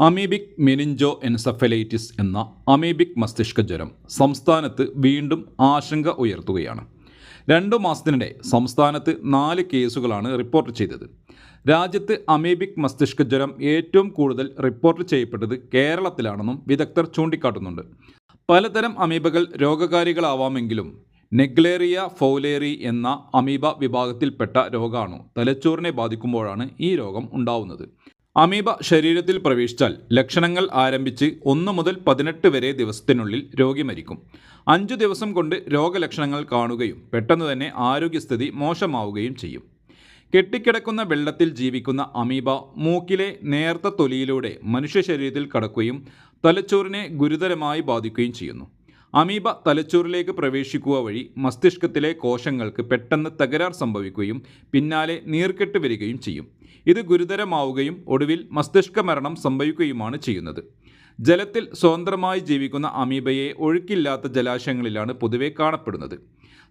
Amoebic meningoencephalitis എന്ന amoebic മസ്തിഷ്ക ജ്വരം സംസ്ഥാനത്ത് വീണ്ടും ആശങ്ക ഉയർത്തുകയാണ്. രണ്ടു മാസത്തിനിടെ സംസ്ഥാനത്ത് നാല് കേസുകളാണ് റിപ്പോർട്ട് ചെയ്തത്. രാജ്യത്ത് അമീബിക് മസ്തിഷ്ക ജ്വരം ഏറ്റവും കൂടുതൽ റിപ്പോർട്ട് ചെയ്യപ്പെട്ടത് കേരളത്തിലാണെന്നും വിദഗ്ധർ ചൂണ്ടിക്കാട്ടുന്നുണ്ട്. പലതരം അമീബകൾ രോഗകാരികളാവാമെങ്കിലും നെഗ്ലേറിയ ഫൗലേറി എന്ന അമീബ വിഭാഗത്തിൽപ്പെട്ട രോഗാണു തലച്ചോറിനെ ബാധിക്കുമ്പോഴാണ് ഈ രോഗം ഉണ്ടാവുന്നത്. അമീബ ശരീരത്തിൽ പ്രവേശിച്ചാൽ ലക്ഷണങ്ങൾ ആരംഭിച്ച് ഒന്ന് മുതൽ പതിനെട്ട് വരെ ദിവസത്തിനുള്ളിൽ രോഗി മരിക്കും. അഞ്ചു ദിവസം കൊണ്ട് രോഗലക്ഷണങ്ങൾ കാണുകയും പെട്ടെന്ന് തന്നെ ആരോഗ്യസ്ഥിതി മോശമാവുകയും ചെയ്യും. കെട്ടിക്കിടക്കുന്ന വെള്ളത്തിൽ ജീവിക്കുന്ന അമീബ മൂക്കിലെ നേർത്ത തൊലിയിലൂടെ മനുഷ്യ ശരീരത്തിൽ കടക്കുകയും തലച്ചോറിനെ ഗുരുതരമായി ബാധിക്കുകയും ചെയ്യുന്നു. അമീബ തലച്ചോറിലേക്ക് പ്രവേശിക്കുക വഴി മസ്തിഷ്കത്തിലെ കോശങ്ങൾക്ക് പെട്ടെന്ന് തകരാർ സംഭവിക്കുകയും പിന്നാലെ നീർക്കെട്ട് വരികയും ചെയ്യും. ഇത് ഗുരുതരമാവുകയും ഒടുവിൽ മസ്തിഷ്ക മരണം സംഭവിക്കുകയുമാണ് ചെയ്യുന്നത്. ജലത്തിൽ സ്വതന്ത്രമായി ജീവിക്കുന്ന അമീബയെ ഒഴുക്കില്ലാത്ത ജലാശയങ്ങളിലാണ് പൊതുവെ കാണപ്പെടുന്നത്.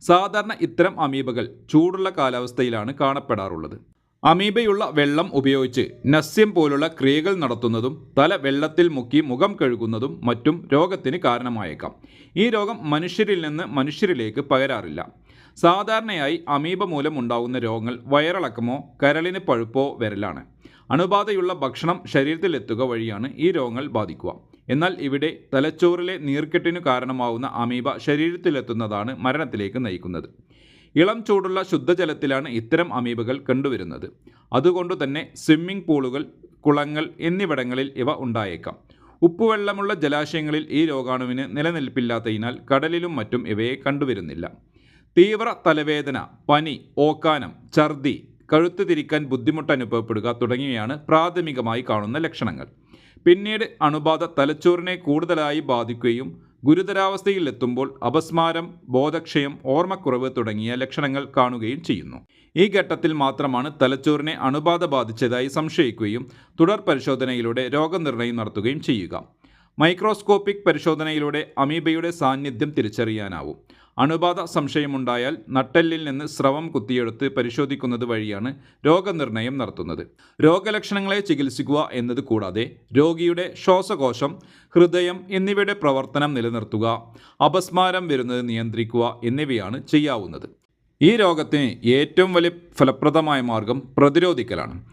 സാധാരണ ഇത്തരം അമീബകൾ ചൂടുള്ള കാലാവസ്ഥയിലാണ് കാണപ്പെടാറുള്ളത്. അമീബയുള്ള വെള്ളം ഉപയോഗിച്ച് നസ്യം പോലുള്ള ക്രിയകൾ നടത്തുന്നതും തല വെള്ളത്തിൽ മുക്കി മുഖം കഴുകുന്നതും മറ്റും രോഗത്തിന് കാരണമായേക്കാം. ഈ രോഗം മനുഷ്യരിൽ നിന്ന് മനുഷ്യരിലേക്ക് പകരാറില്ല. സാധാരണയായി അമീബ മൂലം ഉണ്ടാകുന്ന രോഗങ്ങൾ വയറിളക്കമോ കരളിന് പഴുപ്പോ വരലാണ്. അണുബാധയുള്ള ഭക്ഷണം ശരീരത്തിലെത്തുക വഴിയാണ് ഈ രോഗങ്ങൾ ബാധിക്കുക. എന്നാൽ ഇവിടെ തലച്ചോറിലെ നീർക്കെട്ടിനു കാരണമാവുന്ന അമീബ ശരീരത്തിലെത്തുന്നതാണ് മരണത്തിലേക്ക് നയിക്കുന്നത്. ഇളം ചൂടുള്ള ശുദ്ധജലത്തിലാണ് ഇത്തരം അമീബകൾ കണ്ടുവരുന്നത്. അതുകൊണ്ട് തന്നെ സ്വിമ്മിംഗ് പൂളുകൾ കുളങ്ങൾ എന്നിവിടങ്ങളിൽ ഇവ ഉണ്ടായേക്കാം. ഉപ്പുവെള്ളമുള്ള ജലാശയങ്ങളിൽ ഈ രോഗാണുവിന് നിലനിൽപ്പില്ലാത്തതിനാൽ കടലിലും മറ്റും ഇവയെ കണ്ടുവരുന്നില്ല. തീവ്ര തലവേദന പനി ഓക്കാനം ഛർദി കഴുത്ത് തിരിക്കാൻ ബുദ്ധിമുട്ട് അനുഭവപ്പെടുക തുടങ്ങിയവയാണ് പ്രാഥമികമായി കാണുന്ന ലക്ഷണങ്ങൾ. പിന്നീട് അണുബാധ തലച്ചോറിനെ കൂടുതലായി ബാധിക്കുകയും ഗുരുതരാവസ്ഥയിലെത്തുമ്പോൾ അപസ്മാരം ബോധക്ഷയം ഓർമ്മക്കുറവ് തുടങ്ങിയ ലക്ഷണങ്ങൾ കാണുകയും ചെയ്യുന്നു. ഈ ഘട്ടത്തിൽ മാത്രമാണ് തലച്ചോറിനെ അണുബാധ ബാധിച്ചതായി സംശയിക്കുകയും തുടർ പരിശോധനയിലൂടെ രോഗനിർണയം നടത്തുകയും ചെയ്യുക. മൈക്രോസ്കോപ്പിക് പരിശോധനയിലൂടെ അമീബയുടെ സാന്നിധ്യം തിരിച്ചറിയാനാവും. അണുബാധ സംശയമുണ്ടായാൽ നട്ടെല്ലിൽ നിന്ന് സ്രവം കുത്തിയെടുത്ത് പരിശോധിക്കുന്നത് വഴിയാണ് രോഗനിർണയം നടത്തുന്നത്. രോഗലക്ഷണങ്ങളെ ചികിത്സിക്കുക എന്നത് കൂടാതെ രോഗിയുടെ ശ്വാസകോശം ഹൃദയം എന്നിവയുടെ പ്രവർത്തനം നിലനിർത്തുക അപസ്മാരം വരുന്നത് നിയന്ത്രിക്കുക എന്നിവയാണ് ചെയ്യാവുന്നത്. ഈ രോഗത്തിന് ഏറ്റവും വലിയ ഫലപ്രദമായ മാർഗം പ്രതിരോധിക്കലാണ്.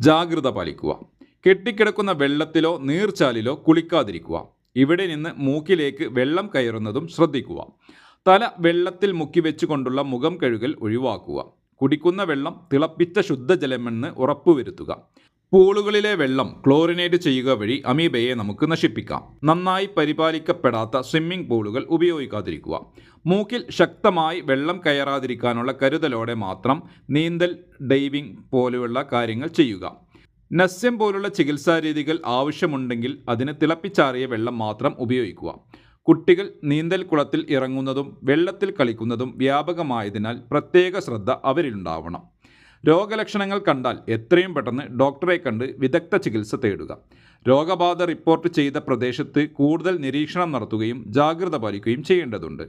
ജാഗ്രത പാലിക്കുക. കെട്ടിക്കിടക്കുന്ന വെള്ളത്തിലോ നീർച്ചാലിലോ കുളിക്കാതിരിക്കുക. ഇവിടെ നിന്ന് മൂക്കിലേക്ക് വെള്ളം കയറുന്നതും ശ്രദ്ധിക്കുക. തല വെള്ളത്തിൽ മുക്കി വെച്ചുകൊണ്ടുള്ള മുഖം കഴുകൽ ഒഴിവാക്കുക. കുടിക്കുന്ന വെള്ളം തിളപ്പിച്ച ശുദ്ധജലമെന്ന് ഉറപ്പുവരുത്തുക. പൂളുകളിലെ വെള്ളം ക്ലോറിനേറ്റ് ചെയ്യുക വഴി അമീബയെ നമുക്ക് നശിപ്പിക്കാം. നന്നായി പരിപാലിക്കപ്പെടാത്ത സ്വിമ്മിംഗ് പൂളുകൾ ഉപയോഗിക്കാതിരിക്കുക. മൂക്കിൽ ശക്തമായി വെള്ളം കയറാതിരിക്കാനുള്ള കരുതലോടെ മാത്രം നീന്തൽ ഡൈവിംഗ് പോലെയുള്ള കാര്യങ്ങൾ ചെയ്യുക. നസ്യം പോലുള്ള ചികിത്സാ രീതികൾ ആവശ്യമുണ്ടെങ്കിൽ അതിന് തിളപ്പിച്ചാറിയ വെള്ളം മാത്രം ഉപയോഗിക്കുക. കുട്ടികൾ നീന്തൽ കുളത്തിൽ ഇറങ്ങുന്നതും വെള്ളത്തിൽ കളിക്കുന്നതും വ്യാപകമായതിനാൽ പ്രത്യേക ശ്രദ്ധ അവരിലുണ്ടാവണം. രോഗലക്ഷണങ്ങൾ കണ്ടാൽ എത്രയും പെട്ടെന്ന് ഡോക്ടറെ കണ്ട് വിദഗ്ധ ചികിത്സ തേടുക. രോഗബാധ റിപ്പോർട്ട് ചെയ്ത പ്രദേശത്ത് കൂടുതൽ നിരീക്ഷണം നടത്തുകയും ജാഗ്രത പാലിക്കുകയും ചെയ്യേണ്ടതുണ്ട്.